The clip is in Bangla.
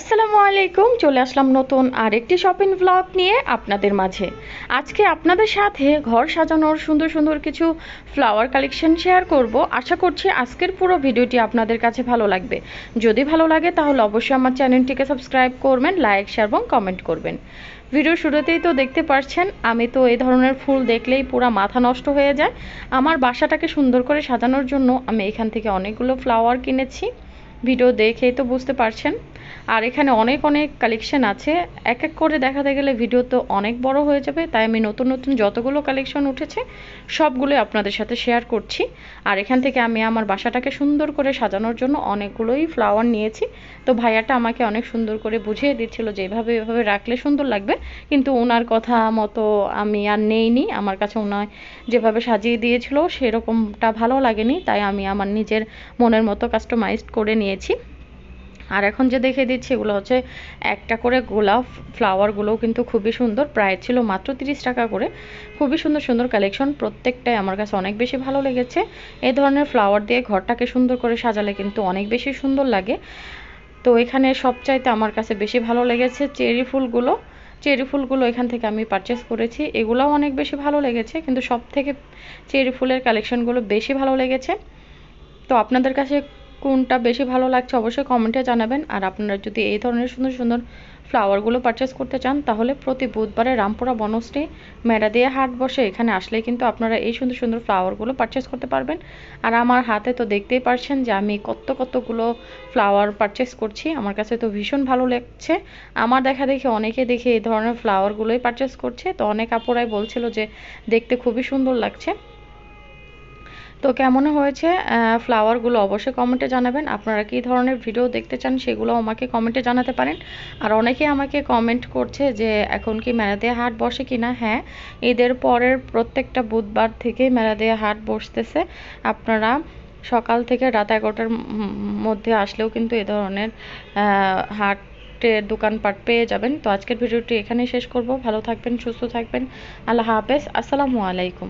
আসসালামু আলাইকুম, চলে আসলাম নতুন আরেকটি শপিং ব্লগ নিয়ে আপনাদের মাঝে। আজকে আপনাদের সাথে ঘর সাজানোর সুন্দর সুন্দর কিছু ফ্লাওয়ার কালেকশন শেয়ার করব। আশা করছি আজকের পুরো ভিডিওটি আপনাদের কাছে ভালো লাগবে। যদি ভালো লাগে তাহলে অবশ্যই আমার চ্যানেলটিকে সাবস্ক্রাইব করবেন লাইক শেয়ার এবং কমেন্ট করবেন। ভিডিও শুরুতেই তো দেখতে পারছেন, আমি তো এই ধরনের ফুল দেখলেই পুরো মাথা নষ্ট হয়ে যায়। আমার বাসাটাকে সুন্দর করে সাজানোর জন্য আমি এখান থেকে অনেকগুলো ফ্লাওয়ার কিনেছি। ভিডিও দেখেই তো বুঝতে পারছেন। আর এখানে অনেক অনেক কালেকশন আছে। এক এক করে দেখাতে গেলে ভিডিও তো অনেক বড় হয়ে যাবে। তাই আমি নতুন নতুন যতগুলো কালেকশন উঠেছে, সবগুলোই আপনাদের সাথে শেয়ার করছি। আর এখান থেকে আমি আমার বাসাটাকে সুন্দর করে সাজানোর জন্য অনেকগুলোই ফ্লাওয়ার নিয়েছি। তো ভাইয়াটা আমাকে অনেক সুন্দর করে বুঝিয়ে দিচ্ছিল যে এভাবে এভাবে রাখলে সুন্দর লাগবে। কিন্তু ওনার কথা মতো আমি আর নেইনি। আমার কাছে ওনার যেভাবে সাজিয়ে দিয়েছিল, সেরকমটা ভালো লাগেনি। তাই আমি আমার নিজের মনের মতো কাস্টমাইজড করে নিয়েছি। আর এখন যে দেখে দিচ্ছি এগুলো হচ্ছে একটা করে গোলাপ ফ্লাওয়ারগুলোও কিন্তু খুবই সুন্দর। প্রায় ছিল মাত্র তিরিশ টাকা করে। খুবই সুন্দর সুন্দর কালেকশন প্রত্যেকটাই আমার কাছে অনেক বেশি ভালো লেগেছে। এই ধরনের ফ্লাওয়ার দিয়ে ঘরটাকে সুন্দর করে সাজালে কিন্তু অনেক বেশি সুন্দর লাগে। তো এখানে সবচাইতে আমার কাছে বেশি ভালো লেগেছে চেরি ফুলগুলো। চেরি ফুলগুলো এখান থেকে আমি পারচেস করেছি। এগুলোও অনেক বেশি ভালো লেগেছে, কিন্তু সব থেকে চেরি ফুলের কালেকশনগুলো বেশি ভালো লেগেছে। তো আপনাদের কাছে কোনটা বেশি ভালো লাগছে অবশ্যই কমেন্টে জানাবেন। আর আপনারা যদি এই ধরনের সুন্দর সুন্দর ফ্লাওয়ারগুলো পারচেস করতে চান, তাহলে প্রতি বুধবারে রামপুরা বনশ্রী মেডা দিয়ে হাট বসে এখানে আসলে কিন্তু আপনারা এই সুন্দর সুন্দর ফ্লাওয়ারগুলো পারচেস করতে পারবেন। আর আমার হাতে তো দেখতেই পারছেন যে আমি কত কতগুলো ফ্লাওয়ার পারচেস করছি। আমার কাছে তো ভীষণ ভালো লাগছে। আমার দেখা দেখে অনেকে দেখে এই ধরনের ফ্লাওয়ারগুলোই পারচেস করছে। তো অনেক আপুরাই বলছিল যে দেখতে খুবই সুন্দর লাগছে। তো কেমন হয়েছে? ফ্লাওয়ারগুলো অবশ্যই কমেন্টে জানাবেন। আপনারা কী ধরনের ভিডিও দেখতে চান সেগুলো আমাকে কমেন্টে জানাতে পারেন। আর অনেকে আমাকে কমেন্ট করছে যে, এখন কি মেলাদিয়া হাট বসে কি না হ্যাঁ ঈদের পরের প্রত্যেকটা বুধবার থেকে মেলাদিয়া হাট বসতেছে। আপনারা সকাল থেকে রাত এগারোটার মধ্যে আসলেও কিন্তু এ ধরনের হাট দোকানপাট পেয়ে যাবেন। তো আজকের ভিডিওটি এখানেই শেষ করব। ভালো থাকবেন, সুস্থ থাকবেন। আল্লাহ হাফেজ। আসসালামু আলাইকুম।